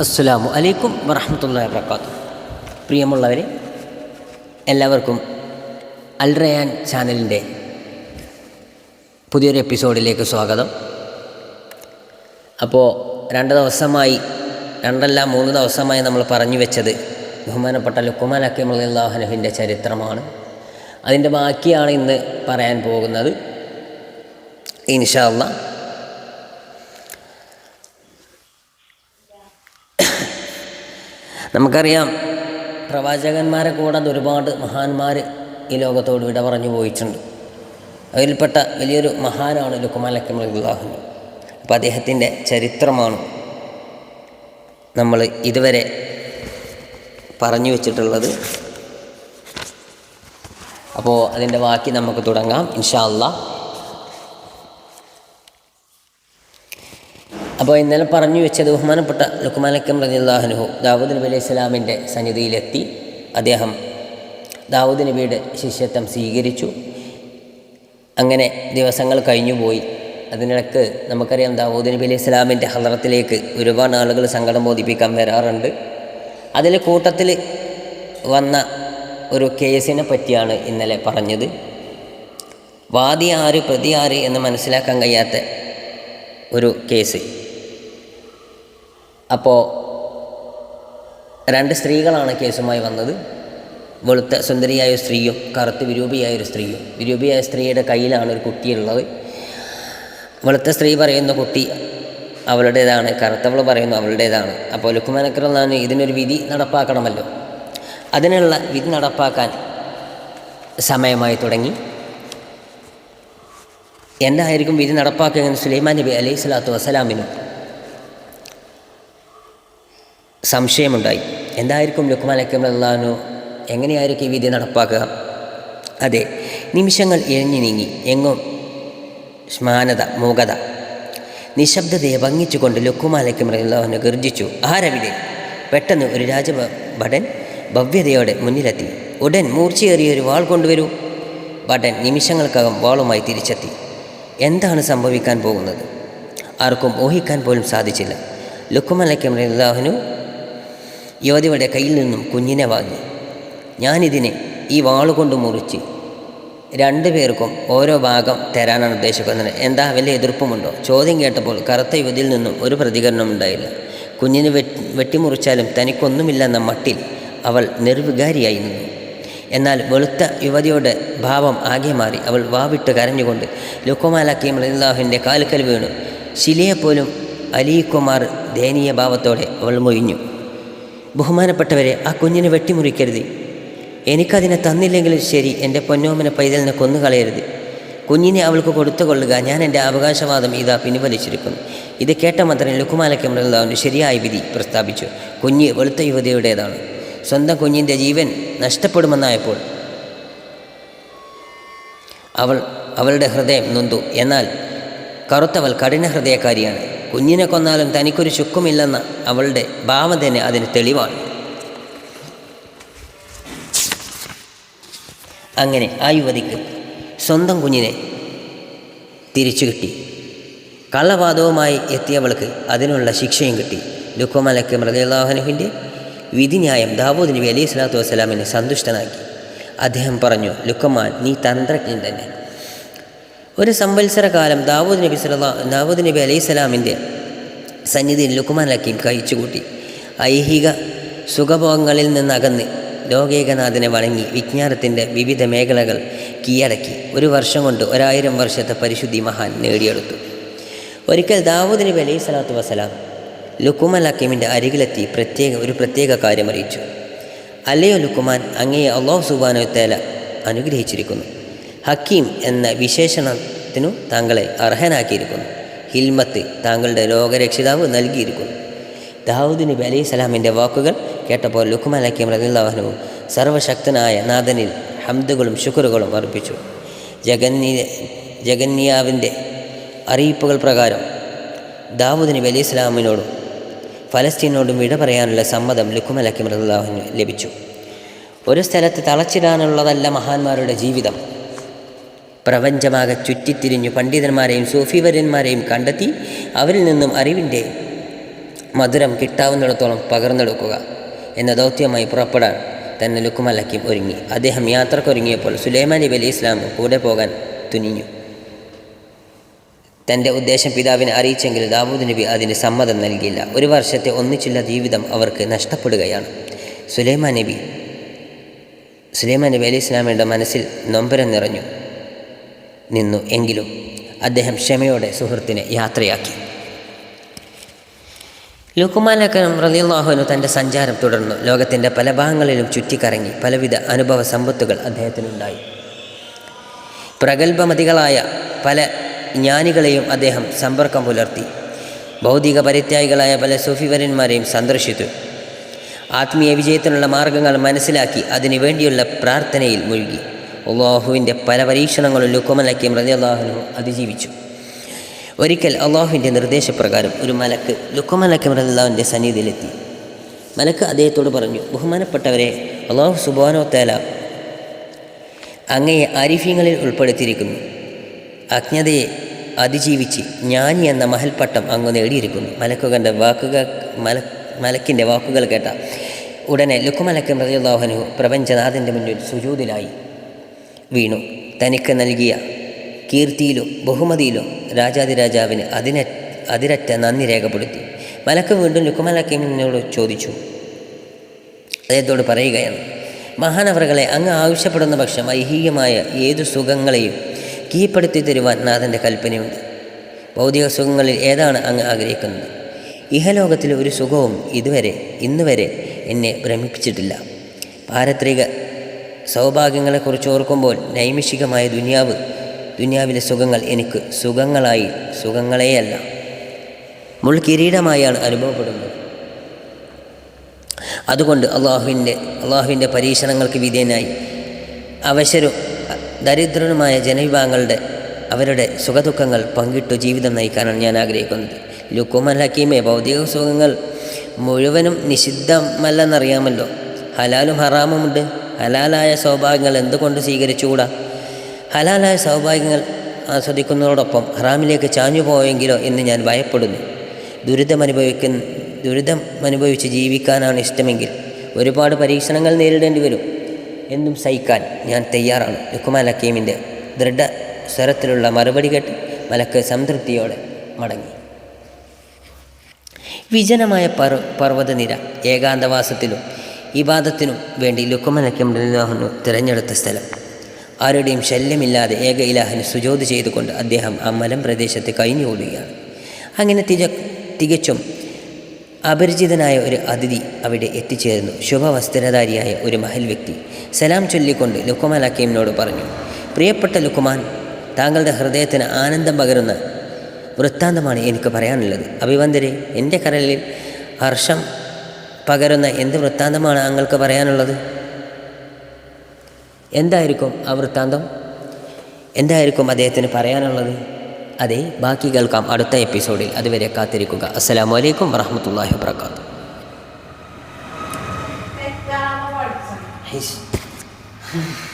അസ്സലാമു അലൈക്കും വറഹമത്തല്ലാ വർക്കാത്തു പ്രിയമുള്ളവരെ എല്ലാവർക്കും അൽ റയാൻ ചാനലിന്റെ പുതിയൊരു എപ്പിസോഡിലേക്ക് സ്വാഗതം. അപ്പോൾ രണ്ട് ദിവസമായി രണ്ടല്ല മൂന്ന് ദിവസമായി നമ്മൾ പറഞ്ഞു വെച്ചത് ബഹുമാനപ്പെട്ട ലുക്കുമാൻ അക്കിം അള്ളാഹുനഹിന്റെ ചരിത്രമാണ്. അതിന്റെ ബാക്കിയാണ് ഇന്ന് പറയാൻ പോകുന്നത്. ഇൻഷാ നമുക്കറിയാം. പ്രവാചകന്മാരെ കൂടാതെ ഒരുപാട് മഹാന്മാർ ഈ ലോകത്തോട് വിട പറഞ്ഞു പോയിട്ടുണ്ട്. അതിൽപ്പെട്ട വലിയൊരു മഹാനാണ് ലുക്കുമാലക്കിം അള്ളാഹു അപ്പോൾ അദ്ദേഹത്തിന്റെ ചരിത്രമാണ് നമ്മൾ ഇതുവരെ പറഞ്ഞു വെച്ചിട്ടുള്ളത്. അപ്പോൾ അതിന്റെ ബാക്കി നമുക്ക് തുടങ്ങാം. ഇൻഷാ അള്ളാ അപ്പോൾ ഇന്നലെ പറഞ്ഞു വെച്ചത് ബഹുമാനപ്പെട്ട ലുക്കുമാലക്കം റജിള്ളാഹുനുഹു ദാവൂദ് നബി അലൈഹി സ്വലാമിന്റെ സന്നിധിയിലെത്തി. അദ്ദേഹം ദാവൂദ് നബിയുടെ ശിഷ്യത്വം സ്വീകരിച്ചു. അങ്ങനെ ദിവസങ്ങൾ കഴിഞ്ഞുപോയി അതിനിടക്ക് നമുക്കറിയാം ദാവൂദ് നബി അലൈഹി സ്വലാമിന്റെ ഹലറത്തിലേക്ക് ഒരുപാട് ആളുകൾ സങ്കടം ബോധിപ്പിക്കാൻ വരാറുണ്ട്. അതിൽ കൂട്ടത്തിൽ വന്ന ഒരു കേസിനെ പറ്റിയാണ് ഇന്നലെ പറഞ്ഞത്. വാദി ആര് പ്രതി ആര് എന്ന് മനസ്സിലാക്കാൻ കഴിയാത്ത ഒരു കേസ്. അപ്പോൾ രണ്ട് സ്ത്രീകളാണ് കേസുമായി വന്നത്. വെളുത്ത സുന്ദരിയായ സ്ത്രീയും കറുത്ത് വിരൂപിയായ ഒരു സ്ത്രീയും. വിരൂപിയായ സ്ത്രീയുടെ കയ്യിലാണ് ഒരു കുട്ടിയുള്ളത്. വെളുത്ത സ്ത്രീ പറയുന്ന കുട്ടി അവളുടേതാണ്. കറുത്തവൾ പറയുന്നു അവളുടേതാണ്. അപ്പോൾ ലുക്കുമാനക്കറാൻ ഇതിനൊരു വിധി നടപ്പാക്കണമല്ലോ. അതിനുള്ള വിധി നടപ്പാക്കാൻ സമയമായി തുടങ്ങി. എന്തായിരിക്കും വിധി നടപ്പാക്കുക സുലൈമാൻ നബി അലൈഹി സ്വലാത്തു വസ്സലാമിനും? സംശയമുണ്ടായി. എന്തായിരിക്കും ലുക്മാൻ അക്കം അള്ളഹാനു എങ്ങനെയായിരിക്കും ഈ വിധി നടപ്പാക്കുക? അതെ നിമിഷങ്ങൾ ഇഴഞ്ഞു നീങ്ങി. എങ്ങും ശ്മാനത മൂകത നിശബ്ദതയെ ഭംഗിച്ചുകൊണ്ട് ലുക്കുമാലയ്ക്കും അള്ളാഹുനെ ഗർജിച്ചു ആരവിടെ? പെട്ടെന്ന് ഒരു രാജഭടൻ ഭവ്യതയോടെ മുന്നിലെത്തി. ഉടൻ മൂർച്ചയേറിയ ഒരു വാൾ കൊണ്ടുവരൂ. ഭടൻ നിമിഷങ്ങൾക്കകം വാളുമായി തിരിച്ചെത്തി. എന്താണ് സംഭവിക്കാൻ പോകുന്നത്? ആർക്കും ഊഹിക്കാൻ പോലും സാധിച്ചില്ല. ലുക്കുമലയ്ക്കും അള്ളാഹുനു യുവതിയുടെ കയ്യിൽ നിന്നും കുഞ്ഞിനെ വാങ്ങി. ഞാനിതിനെ ഈ വാളുകൊണ്ട് മുറിച്ച് രണ്ടു പേർക്കും ഓരോ ഭാഗം തരാനാണ് ഉദ്ദേശിക്കുന്നത്. എന്താ വലിയ എതിർപ്പുമുണ്ടോ? ചോദ്യം കേട്ടപ്പോൾ കറുത്ത യുവതിയിൽ നിന്നും ഒരു പ്രതികരണം ഉണ്ടായില്ല. കുഞ്ഞിനെ വെട്ടി വെട്ടിമുറിച്ചാലും തനിക്കൊന്നുമില്ലെന്ന മട്ടിൽ അവൾ നിർവികാരിയായി നിന്നു. എന്നാൽ വെളുത്ത യുവതിയുടെ ഭാവം ആകെ മാറി. അവൾ വാവിട്ട് കരഞ്ഞുകൊണ്ട് ലുക്കുമാലാക്കിയും അള്ളാഹുവിന്റെ കാൽക്കൽ വീണു. ശിലയെപ്പോലും അലികുമാർ ദയനീയ ഭാവത്തോടെ അവൾ മൊഴിഞ്ഞു. ബഹുമാനപ്പെട്ടവരെ ആ കുഞ്ഞിനെ വെട്ടിമുറിക്കരുത്. എനിക്കതിനെ തന്നില്ലെങ്കിലും ശരി എന്റെ പൊന്നോമനെ പൈതലിനെ കൊന്നുകളയരുത്. കുഞ്ഞിനെ അവൾക്ക് കൊടുത്തുകൊള്ളുക ഞാൻ എന്റെ അവകാശവാദം ഇതാ പിൻവലിച്ചിരിക്കുന്നു. ഇത് കേട്ട മാത്രം ലുക്കുമാലക്കമ്മുള്ളവന് ശരിയായ വിധി പ്രസ്താവിച്ചു. കുഞ്ഞ് വെളുത്ത യുവതിയുടേതാണ്. സ്വന്തം കുഞ്ഞിന്റെ ജീവൻ നഷ്ടപ്പെടുമെന്നായപ്പോൾ അവൾ അവളുടെ ഹൃദയം നൊന്തു. എന്നാൽ കറുത്തവൾ കഠിന ഹൃദയക്കാരിയാണ്. കുഞ്ഞിനെ കൊന്നാലും തനിക്കൊരു ചുക്കുമില്ലെന്ന അവളുടെ ഭാവം തന്നെ അതിന് തെളിവാണ്. അങ്ങനെ ആ യുവതിക്ക് സ്വന്തം കുഞ്ഞിനെ തിരിച്ചു കിട്ടി. കള്ളവാദവുമായി എത്തിയവൾക്ക് അതിനുള്ള ശിക്ഷയും കിട്ടി. ലുക്കുമലക്ക് മൃഗലാഹനുവിന്റെ വിധിന്യായം ദാവൂദ് നബി അലൈഹി സ്വലാത്തു വസ്സലാമിനെ സന്തുഷ്ടനാക്കി. അദ്ദേഹം പറഞ്ഞു ലുക്കമാൻ നീ തന്ത്രജ്ഞൻ തന്നെ. ഒരു സംവത്സരകാലം ദാവൂദ് നബി സലാ ദാവൂദ് നബി അലൈഹി സ്വലാമിന്റെ സന്നിധിയിൽ ലുക്കുമാൻ ഹക്കീം കഴിച്ചുകൂട്ടി. ഐഹിക സുഖഭോഗങ്ങളിൽ നിന്നകന്ന് ലോകേകനാഥനെ വണങ്ങി വിജ്ഞാനത്തിന്റെ വിവിധ മേഖലകൾ കീഴടക്കി. ഒരു വർഷം കൊണ്ട് ഒരായിരം വർഷത്തെ പരിശുദ്ധി മഹാൻ നേടിയെടുത്തു. ഒരിക്കൽ ദാവൂദ് നബി അലൈഹി സ്വലാത്തു വസ്സലാം ലുക്കുമാൻ ഹക്കീമിന്റെ അരികിലെത്തി പ്രത്യേക ഒരു പ്രത്യേക കാര്യം അറിയിച്ചു. അല്ലയോ ലുക്കുമാൻ അങ്ങയെ അള്ളാഹു സുബാനോ തേല അനുഗ്രഹിച്ചിരിക്കുന്നു. ഹക്കീം എന്ന വിശേഷണത്തിനു താങ്കളെ അർഹനാക്കിയിരിക്കുന്നു. ഹിൽമത്ത് താങ്കളുടെ ലോകരക്ഷിതാവ് നൽകിയിരിക്കുന്നു. ദാവൂദ് നബി അലൈഹി സ്വലാമിന്റെ വാക്കുകൾ കേട്ടപ്പോൾ ലുക്കുമാൻ ഹക്കീം സർവശക്തനായ നാഥനിൽ ഹംദുകളും ശുക്രുകളും അർപ്പിച്ചു. ജഗന്നി ജഗന്യാവിന്റെ അറിയിപ്പുകൾ പ്രകാരം ദാവൂദ് നബി അലൈഹി സ്വലാമിനോടും ഫലസ്തീനോടും വിട പറയാനുള്ള സമ്മതം ലുക്കുമൽ ഹക്കീം റദിള്ളാഹുവിന് ലഭിച്ചു. ഒരു സ്ഥലത്ത് തളച്ചിടാനുള്ളതല്ല മഹാന്മാരുടെ ജീവിതം. പ്രപഞ്ചമാകെ ചുറ്റിത്തിരിഞ്ഞു പണ്ഡിതന്മാരെയും സൂഫിവര്യന്മാരെയും കണ്ടെത്തി അവരിൽ നിന്നും അറിവിന്റെ മധുരം കിട്ടാവുന്നിടത്തോളം പകർന്നെടുക്കുക എന്ന ദൗത്യമായി പുറപ്പെടാൻ തന്നെ ലുക്കുമൽ ഒരുങ്ങി. അദ്ദേഹം യാത്രക്കൊരുങ്ങിയപ്പോൾ സുലൈമാൻ നബി അലി ഇസ്ലാം കൂടെ പോകാൻ തുനിഞ്ഞു. തന്റെ ഉദ്ദേശം പിതാവിനെ അറിയിച്ചെങ്കിൽ ദാവൂദ് നബി അതിന് സമ്മതം നൽകിയില്ല. ഒരു വർഷത്തെ ഒന്നിച്ചുള്ള ജീവിതം അവർക്ക് നഷ്ടപ്പെടുകയാണ്. സുലൈമാൻ നബി സുലൈമാൻ നബി അലി ഇസ്ലാമിയുടെ മനസ്സിൽ നൊമ്പരം നിറഞ്ഞു. നിന്നു എങ്കിലും അദ്ദേഹം ക്ഷമയോടെ സുഹൃത്തിനെ യാത്രയാക്കി. ലുക്കുമാൻ അക്കരം റലിയുള്ളാഹുനു തന്റെ സഞ്ചാരം തുടർന്നു. ലോകത്തിന്റെ പല ഭാഗങ്ങളിലും ചുറ്റിക്കറങ്ങി പലവിധ അനുഭവ സമ്പത്തുകൾ അദ്ദേഹത്തിനുണ്ടായി. പ്രഗത്ഭമതികളായ പല ജ്ഞാനികളെയും അദ്ദേഹം സമ്പർക്കം പുലർത്തി. ഭൗതിക പരിത്യാഗികളായ പല സൂഫിവരന്മാരെയും സന്ദർശിച്ചു. ആത്മീയ വിജയത്തിനുള്ള മാർഗങ്ങൾ മനസ്സിലാക്കി അതിനു വേണ്ടിയുള്ള പ്രാർത്ഥനയിൽ മുഴുകി. അള്ളാഹുവിന്റെ പല പരീക്ഷണങ്ങളും ലുക്കുമലക്കിയും റതി അള്ളാഹുനു അതിജീവിച്ചു. ഒരിക്കൽ അള്ളാഹുവിന്റെ നിർദ്ദേശപ്രകാരം ഒരു മലക്ക് ലുക്കുമലക്കിയും റതി അള്ളാഹുവിന്റെ സന്നിധിയിലെത്തി. മലക്ക് അദ്ദേഹത്തോട് പറഞ്ഞു ബഹുമാനപ്പെട്ടവരെ അള്ളാഹു സുബാനോ തേല അങ്ങയെ ആരിഫ്യങ്ങളിൽ ഉൾപ്പെടുത്തിയിരിക്കുന്നു. അജ്ഞതയെ അതിജീവിച്ച് ജ്ഞാനി എന്ന മഹൽപ്പട്ടം അങ്ങ് നേടിയിരിക്കുന്നു. മലക്കുകളുടെ വാക്കുകൾ മല മലക്കിന്റെ വാക്കുകൾ കേട്ട ഉടനെ ലുക്കുമലക്ക് അള്ളാഹുനു പ്രപഞ്ചനാഥന്റെ മുന്നിൽ സുജൂതിലായി. വീണു. തനിക്ക് നൽകിയ കീർത്തിയിലും ബഹുമതിയിലും രാജാതിരാജാവിന് അതിനെ അതിരറ്റ നന്ദി രേഖപ്പെടുത്തി. മലക്ക് വീണ്ടും ലുക്കുമലക്കിമിനോട് ചോദിച്ചു. അദ്ദേഹത്തോട് പറയുകയാണ് മഹാനവറുകളെ അങ്ങ് ആവശ്യപ്പെടുന്ന പക്ഷം ഐഹികമായ ഏതു സുഖങ്ങളെയും കീഴ്പ്പെടുത്തി തരുവാൻ നാഥന്റെ കൽപ്പനയുണ്ട്. ഭൗതിക സുഖങ്ങളിൽ ഏതാണ് അങ്ങ് ആഗ്രഹിക്കുന്നത്? ഇഹലോകത്തിലെ ഒരു സുഖവും ഇതുവരെ ഇന്നുവരെ എന്നെ ഭ്രമിപ്പിച്ചിട്ടില്ല. പാരത്രിക സൗഭാഗ്യങ്ങളെക്കുറിച്ച് ഓർക്കുമ്പോൾ നൈമിഷികമായ ദുനിയാവ് ദുനിയാവിലെ സുഖങ്ങൾ എനിക്ക് സുഖങ്ങളായി സുഖങ്ങളെയല്ല. മുൾക്കിരീടമായാണ് അനുഭവപ്പെടുന്നത്. അതുകൊണ്ട് അള്ളാഹുവിന്റെ അള്ളാഹുവിന്റെ പരീക്ഷണങ്ങൾക്ക് വിധേയനായി അവശരും ദരിദ്രനുമായ ജനവിഭാഗങ്ങളുടെ അവരുടെ സുഖദുഃഖങ്ങൾ പങ്കിട്ടു ജീവിതം നയിക്കാനാണ് ഞാൻ ആഗ്രഹിക്കുന്നത്. ലുക്കുമൽ ഹക്കീമെ ഭൗതിക സുഖങ്ങൾ മുഴുവനും നിഷിദ്ധമല്ലെന്നറിയാമല്ലോ. ഹലാലും ഹറാമുമുണ്ട്. ഹലാലായ സൗഭാഗ്യങ്ങൾ എന്തുകൊണ്ട് സ്വീകരിച്ചുകൂടാ? ഹലാലായ സൗഭാഗ്യങ്ങൾ ആസ്വദിക്കുന്നതോടൊപ്പം ഹറാമിലേക്ക് ചാഞ്ഞു പോയെങ്കിലോ എന്ന് ഞാൻ ഭയപ്പെടുന്നു. ദുരിതം അനുഭവിക്കുന്ന ദുരിതം അനുഭവിച്ച് ജീവിക്കാനാണ് ഇഷ്ടമെങ്കിൽ ഒരുപാട് പരീക്ഷണങ്ങൾ നേരിടേണ്ടി വരും എന്നും സഹിക്കാൻ ഞാൻ തയ്യാറാണ്. ലുക്കുമാൻ ഹക്കീമിന്റെ ദൃഢ സ്വരത്തിലുള്ള മറുപടി കേട്ട് മലക്ക് സംതൃപ്തിയോടെ മടങ്ങി. വിജനമായ പർ പർവതനിര ഏകാന്തവാസത്തിലും ഇബാദത്തിനും വേണ്ടി ലുക്കുമാൻ ഹക്കീം തിരഞ്ഞെടുത്ത സ്ഥലം. ആരുടെയും ശല്യമില്ലാതെ ഏക ഇലാഹിന് സുജോത് ചെയ്തുകൊണ്ട് അദ്ദേഹം ആ മലം പ്രദേശത്ത് കഴിഞ്ഞുകൂടുകയാണ് അങ്ങനെ തിക തികച്ചും അപരിചിതനായ ഒരു അതിഥി അവിടെ എത്തിച്ചേർന്നു. ശുഭവസ്ത്രധാരിയായ ഒരു മഹൽ വ്യക്തി സലാം ചൊല്ലിക്കൊണ്ട് ലുക്കുമാൻ ഹക്കീമിനോട് പറഞ്ഞു പ്രിയപ്പെട്ട ലുക്കുമാൻ താങ്കളുടെ ഹൃദയത്തിന് ആനന്ദം പകരുന്ന വൃത്താന്തമാണ് എനിക്ക് പറയാനുള്ളത്. അഭിവന്ദരെ എന്റെ കരളിൽ ഹർഷം പകരുന്ന എന്ത് വൃത്താന്തമാണ് താങ്കൾക്ക് പറയാനുള്ളത്? എന്തായിരിക്കും ആ വൃത്താന്തം? എന്തായിരിക്കും അദ്ദേഹത്തിന് പറയാനുള്ളത്? അതെ ബാക്കി കേൾക്കാം അടുത്ത എപ്പിസോഡിൽ. അതുവരെ കാത്തിരിക്കുക. അസ്സലാമു അലൈക്കും വറഹമത്തല്ലാഹി വാത്തു പഠിച്ചത്